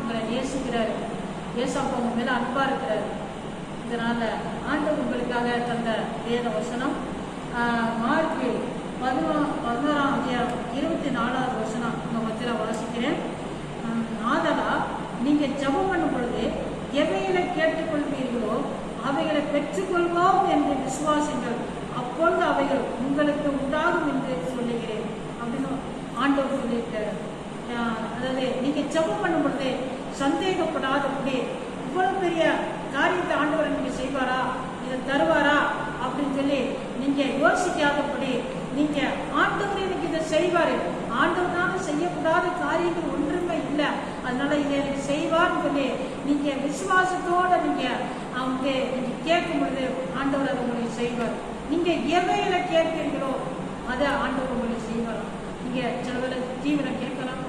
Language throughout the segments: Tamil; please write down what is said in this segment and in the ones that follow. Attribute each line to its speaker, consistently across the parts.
Speaker 1: உங்களை நேசிக்கிறார். அப்பா உங்க மேலே அன்பா இருக்கிறார். இதனால ஆண்டவர் உங்களுக்காக தந்த வேத வசனம் ஆஹ், மார்க்கு பதினோ பதினோராம் அதிகாரம் இருபத்தி நாலாவது வசனம் உங்கள் மத்தியில் வாசிக்கிறேன். ஆதலா நீங்கள் ஜெபம் பண்ணும் பொழுது எவைகளை கேட்டுக்கொள்வீர்களோ அவைகளை பெற்றுக்கொள்வோம் என்று விசுவாசிங்கள். அப்பொழுது அவைகள் உங்களுக்கு உண்டாகும் என்று சொல்லுகிறேன். அப்படின்னு ஆண்டவர் சொல்லியிருக்காரு. ஆஹ், அதாவது நீங்கள் ஜெபம் பண்ணும் பொழுது சந்தேகப்படாதபடி இவ்வளவு பெரிய காரியத்தை ஆண்டவர் நீங்க செய்வாரா? இதை தருவாரா? அப்படின்னு சொல்லி நீங்க யோசிக்காதபடி நீங்க ஆண்டவர் எனக்கு இதை செய்வாரு. ஆண்டவனால செய்யக்கூடாத காரியங்கள் ஒன்றுமே இல்லை. அதனால இதை எனக்கு செய்வார்னு சொல்லி நீங்க விசுவாசத்தோட நீங்க அவங்க நீங்க கேட்கும் பொழுது ஆண்டவர் அதை உங்களுக்கு செய்வார். நீங்க எவையில கேட்பீங்களோ அதை ஆண்டவர் உங்களுக்கு செய்வார். நீங்க சில வேளை தீவிர கேட்கலாம்.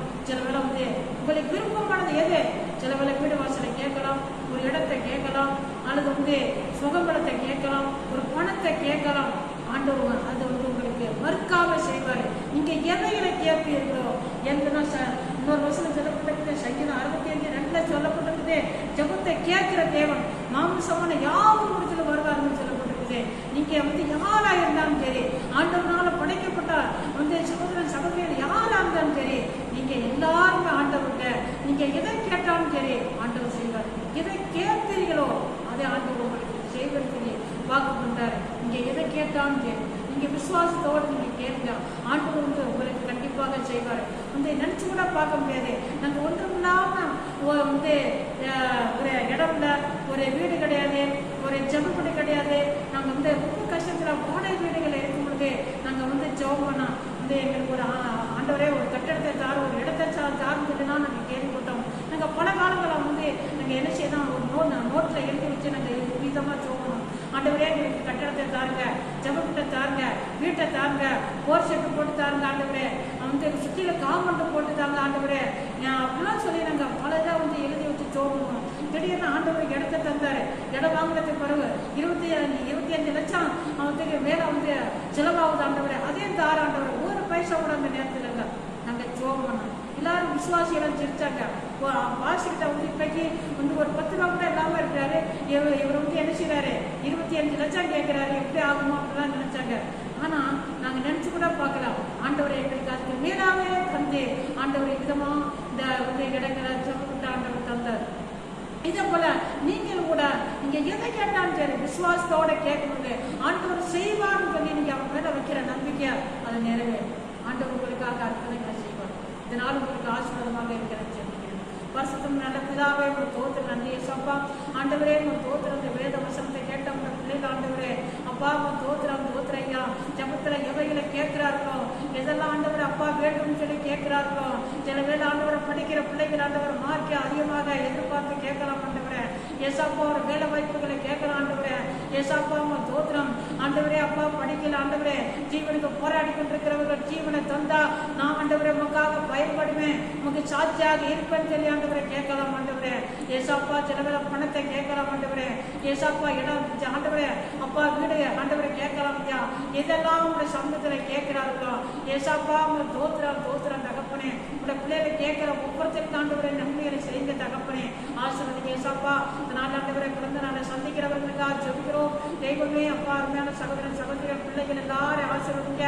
Speaker 1: உங்களுக்கு விருப்பமானது எது? சில வேலை வீடு வாசலை கேட்கலாம் ஒரு இடத்தை கேட்கலாம் அல்லது வந்து சுகபலத்தை கேட்கலாம் ஒரு பணத்தை கேட்கலாம். ஆண்டவர் அது வந்து உங்களுக்கு மறுக்காம செய்வார். நீங்க எவைகளை கேட்பீர்களோ? எந்தனா சார் இன்னொரு வருஷம் சொல்லப்பட்டிருக்குது சங்கீதம் அறுபத்தி அஞ்சு ரெண்டுல சொல்லப்பட்டிருக்குது. ஜபத்தை கேட்கிற தேவன் மாம்சமான யாவும் முடிச்சல வருவாருன்னு சொல்லப்பட்டிருக்குது. நீங்க வந்து யாரா இருந்தாலும் சரி ஆண்டவனால படைக்கப்பட்ட வந்து சகோதரன் சகோதரிகள் யாரா இருந்தாலும் சரி நீங்க எதை கேட்டாலும் சரி ஆண்டவர் செய்வார். எதை கேட்கிறீர்களோ அதை ஆண்டவர் உங்களுக்கு செய்வதற்கு வாக்கு கொண்டார் நீங்க எதை கேட்டாலும் சரி நீங்க விசுவாசத்தோடு நீங்க கேளுங்க. ஆண்டவர் வந்து உங்களுக்கு கண்டிப்பாக செய்வார். வந்து நினைச்சு கூட பார்க்க முடியாது. நாங்க ஒன்றும் வந்து ஒரு இடம் இல்ல ஒரு வீடு கிடையாது ஒரு ஜெபப்படி கிடையாது. நாங்க வந்து ரொம்ப கஷ்டத்துல வாடகை வீடுகள் இருக்கும் பொழுது நாங்க வந்து ஜோம் பண்ணோம் வந்து எங்களுக்கு ஒரு கட்டடத்தை தார ஒரு இடத்தை சா- தாருன்னு சொல்லி தான் நாங்கள் கேள்விப்பட்டோம் நாங்கள் பல காலங்களாக வந்து நாங்கள் என்ன செய்யணும்? ஒரு நோட் நோட்டில் எழுதி வச்சு நாங்கள் விதமாக தூங்கணும் ஆண்டவரே எங்களுக்கு கட்டடத்தை தாருங்க. ஜபக்கிட்ட தாருங்க. வீட்டை தாருங்க. போர் செட்டு போட்டு தாருங்க ஆண்டவரே. வந்து சுற்றியில் காம்பவுண்டு போட்டு தாங்க ஆண்டவரே. நான் அப்படிலாம் சொல்லி நாங்கள் பல இதாக வந்து எழுதி வச்சு சோகணும் திடீர்னு ஆண்டவர் இடத்த தந்தாரு. இடம் வாங்கினதுக்கு பிறகு இருபத்தி அஞ்சு இருபத்தி அஞ்சு லட்சம் அவனுக்கு மேலே வந்து செலவாகுது ஆண்டவரே. அதே தாராண்டவர் ஆண்டவர் பைசா கூட அந்த நேரத்தில் இல்லை நாங்கள் ஜோம் பண்ணோம் எல்லாரும் விசுவாசியெல்லாம் சிரிச்சாங்க வாசிக்கிட்ட வந்து இப்பைக்கு வந்து ஒரு பத்து ரூபா கூட இல்லாமல் இருக்கிறாரு. இவர் இவர் வந்து என்ன செய்றாரு? இருபத்தி அஞ்சு லட்சம் கேட்குறாரு. எப்படி ஆகுமோ அப்படிலாம் நினைச்சாங்க. ஆனா நாங்க நினைச்சு கூட பார்க்கலாம். ஆண்டவர் எங்களுக்கு அதுக்கு மேலாவே தந்து ஆண்டவர் விதமா இந்த வந்து இடங்களை ஜபக்கிட்ட ஆண்டவர் தந்தார். இதே போல நீங்களும் கூட நீங்க எதை கேட்டாலும் சரி விசுவாசத்தோட கேட்கறது ஆண்டவர் செய்வார்னு சொல்லி நீங்க அவங்க மேல வைக்கிற நம்பிக்கையா அதை நிறைவேறும் ஆண்டவர் உங்களுக்காக அற்புதங்களை செய்வார். இதனால் உங்களுக்கு ஆசீர்வாதமாக இருக்கிறேன் சொல்லிக்கிறேன் பரிசுத்தம் நல்ல பிதாவே ஒரு தோத்திர நன்றிய. சப்பா ஆண்டவரே உன் தோத்திர அந்த வேத வசனத்தை கேட்ட உங்க பிள்ளைகள் ஆண்டவரே. அப்பா உன் தோத்திரம் தோத்திர ஐயா ஜபத்தில் எவைகளை கேட்கிறார்களோ? எதெல்லாம் ஆண்டவர் அப்பா வேண்டும்னு சொல்லி கேட்கிறார்களோ? சில வேலை ஆண்டவரை படிக்கிற பிள்ளைகள் ஆண்டவர் மார்க்கை அதிகமாக எதிர்பார்த்து கேட்கலாம் ஆண்டவரை. ஏசாப்பா ஒரு வேலை வாய்ப்புகளை கேட்கலாம் ஆண்டவரே. ஏசாப்பா உன் தோத்திரம். ஆண்டவரே அப்பா படிக்கல ஆண்டவரே. ஜீவனுக்கு போராடி கொண்டிருக்கிறவர்கள் ஜீவனை தந்தா நான் ஆண்டவரே உமக்காக பயன்படுவேன் உமக்கு சாட்சியாக இருப்பேன்னு சொல்லி கேட்கலாம் ஆண்டவரே. ஏசாப்பா சில வேலை பணத்தை கேட்கலாம் ஏசாப்பா இடம் ஆண்டவரே அப்பா வீடு ஆண்டவரை கேட்கலாம் ஐயா. எதெல்லாம் உங்களுடைய சமூகத்தில் கேட்கிறார்களோ ஏசாப்பா உங்க தோத்திரம் தோத்திரம் தகப்பனே உங்க பிள்ளைகளை கேட்கிற ஒவ்வொருத்தருக்கு ஆண்டவரை நன்மைகளை செய்யுங்க தகப்பனே. ஆசிரியர் ஏசாப்பா. இந்த நாள் ஆண்டவரை பிறந்த நாளை சந்திக்கிறவர்களுக்காக ஜெபிக்கிறோம் தெய்வமே அப்பா அருமையான சகோதரன் சகோதரிகள் பிள்ளைகள் எல்லாரும் ஆசிரியங்க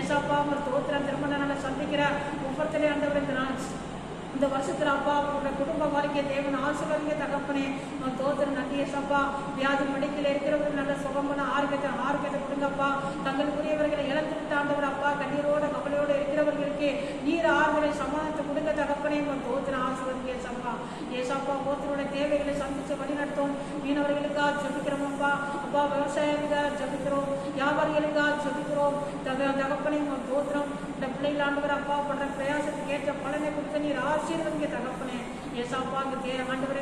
Speaker 1: ஏசாப்பா உங்க தோத்திரம் திருமண நாளை சந்திக்கிற ஒவ்வொருத்தரையும் ஆண்டவரை இந்த நாள் இந்த வருஷத்தில் அப்பா உங்களுடைய குடும்ப வாழ்க்கையை தேவன் ஆசிரியங்க தகப்பனே. உன் வியாதி மெடிக்கல் இருக்கிறவர்கள் நல்ல சுகமான ஆரோக்கியத்தை ஆரோக்கியத்தை கொடுங்கப்பா. தங்களுக்குரியவர்களை இழந்துட்டு விட்டாண்டவர் அப்பா கண்ணீரோட கவலையோட இருக்கிறவர்களுக்கு நீர் ஆறுதலை சமாதானத்தை கொடுங்க தகப்பனே உங்கள் தோத்திர ஆசிர்வதி ஏசப்பா ஏசப்பா போத்தரோட தேவைகளை சந்திச்சு வழிநடத்தும். மீனவர்களுக்காக ஜபிக்கிறோம் அப்பா விவசாயிகளுக்காக ஜபிக்கிறோம். வியாபாரிகளுக்காக ஜபிக்கிறோம். தக தகப்பனே உங்கள் தோத்திரம் இந்த பிள்ளைகள் ஆண்டவர் அப்பா பண்ற பிரயாசத்துக்கு ஏற்ற பலனை கொடுத்து நீர் ஆசீர்வதிங்க தகப்பனே. ஏசாப்பா இந்த தே ஆண்டவரே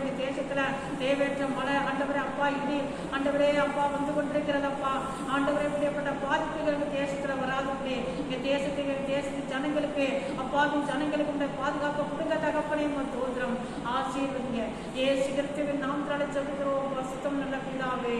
Speaker 1: இந்த தேவையற்ற மலை ஆண்டவரே அப்பா இடி ஆண்டவரே அப்பா வந்து கொண்டிருக்கிறதப்பா. ஆண்டவரே இப்படிப்பட்ட பாதிப்புகள் இந்த தேசத்துல வராதுங்களே. இந்த தேசத்துக்கு தேசத்து ஜனங்களுக்கு அப்பாவும் ஜனங்களுக்கு உண்ட பாதுகாப்பு கொடுங்க தகப்பனே உன் தோன்றம் ஆசீர்வதிங்க. ஏ சிகரத்துக்கு நாம் தலை சொல்கிறோம் வசத்தம் நல்ல பிதாவே.